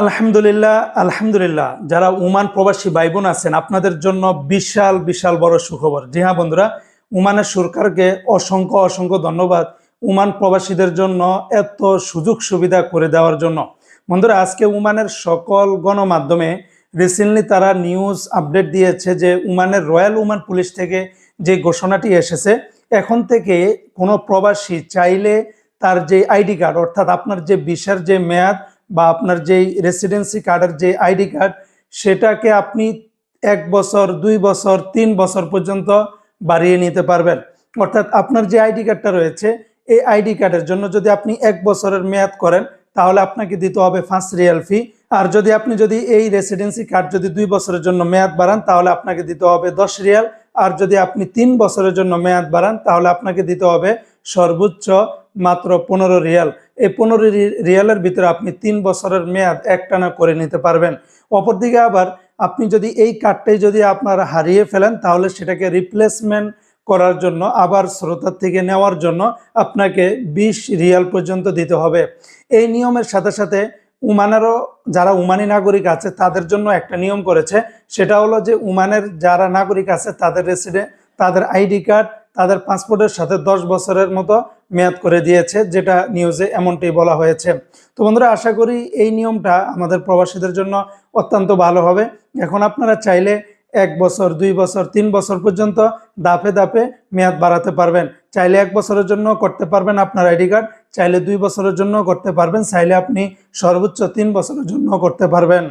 আলহামদুলিল্লাহ আলহামদুলিল্লাহ। যারা উমান প্রবাসী ভাই বোন আছেন, আপনাদের জন্য বিশাল বিশাল বড় সুখবর। জি হ্যাঁ বন্ধুরা, উমানের সরকারকে অসংখ্য অসংখ্য ধন্যবাদ উমান প্রবাসীদের জন্য এত সুযোগ সুবিধা করে দেওয়ার জন্য। বন্ধুরা, আজকে উমানের সকল গণমাধ্যমে রিসেন্টলি তারা নিউজ আপডেট দিয়েছে যে উমানের রয়্যাল উমান পুলিশ থেকে যে ঘোষণাটি এসেছে, এখন থেকে কোনো প্রবাসী চাইলে তার যে আইডি কার্ড, অর্থাৎ আপনার যে ভিসার যে মেয়াদ বা আপনার যেই রেসিডেন্সি কার্ডের যে আইডি কার্ড সেটাকে আপনি এক বছর, দুই বছর, তিন বছর পর্যন্ত বাড়িয়ে নিতে পারবেন। অর্থাৎ আপনার যে আইডি কার্ডটা রয়েছে, এই আইডি কার্ডের জন্য যদি আপনি এক বছরের মেয়াদ করেন, তাহলে আপনাকে দিতে হবে পাঁচ রিয়াল ফি আর যদি আপনি যদি এই রেসিডেন্সি কার্ড যদি দুই বছরের জন্য মেয়াদ বাড়ান, তাহলে আপনাকে দিতে হবে দশ রিয়াল আর যদি আপনি তিন বছরের জন্য মেয়াদ বাড়ান, তাহলে আপনাকে দিতে হবে সর্বোচ্চ মাত্র পনেরো রিয়াল এই পনেরো রিয়ালের ভিতরে আপনি তিন বছরের মেয়াদ একটানা করে নিতে পারবেন। অপরদিকে আবার আপনি যদি এই কার্ডটাই যদি আপনার হারিয়ে ফেলেন, তাহলে সেটাকে রিপ্লেসমেন্ট করার জন্য, আবার শ্রোতার থেকে নেওয়ার জন্য আপনাকে বিশ রিয়াল পর্যন্ত দিতে হবে। এই নিয়মের সাথে সাথে উমানেরও যারা উমানি নাগরিক আছে, তাদের জন্য একটা নিয়ম করেছে। সেটা হলো যে উমানের যারা নাগরিক আছে, তাদের রেসিডেন্ট তাদের আইডি কার্ড, তাদের পাসপোর্টের সাথে দশ বছরের মতো মেয়াদ করে দিয়েছে, যেটা নিউজে এমনটি বলা হয়েছে। তো বন্ধুরা, আশা করি এই নিয়মটা আমাদের প্রবাসীদের জন্য অত্যন্ত ভালো হবে। এখন আপনারা চাইলে এক বছর, দুই বছর, তিন বছর পর্যন্ত দাপে দাপে মেয়াদ বাড়াতে পারবেন। চাইলে এক বছরের জন্য করতে পারবেন আপনার আইডি কার্ড, চাইলে দুই বছরের জন্য করতে পারবেন, চাইলে আপনি সর্বোচ্চ তিন বছরের জন্য করতে পারবেন।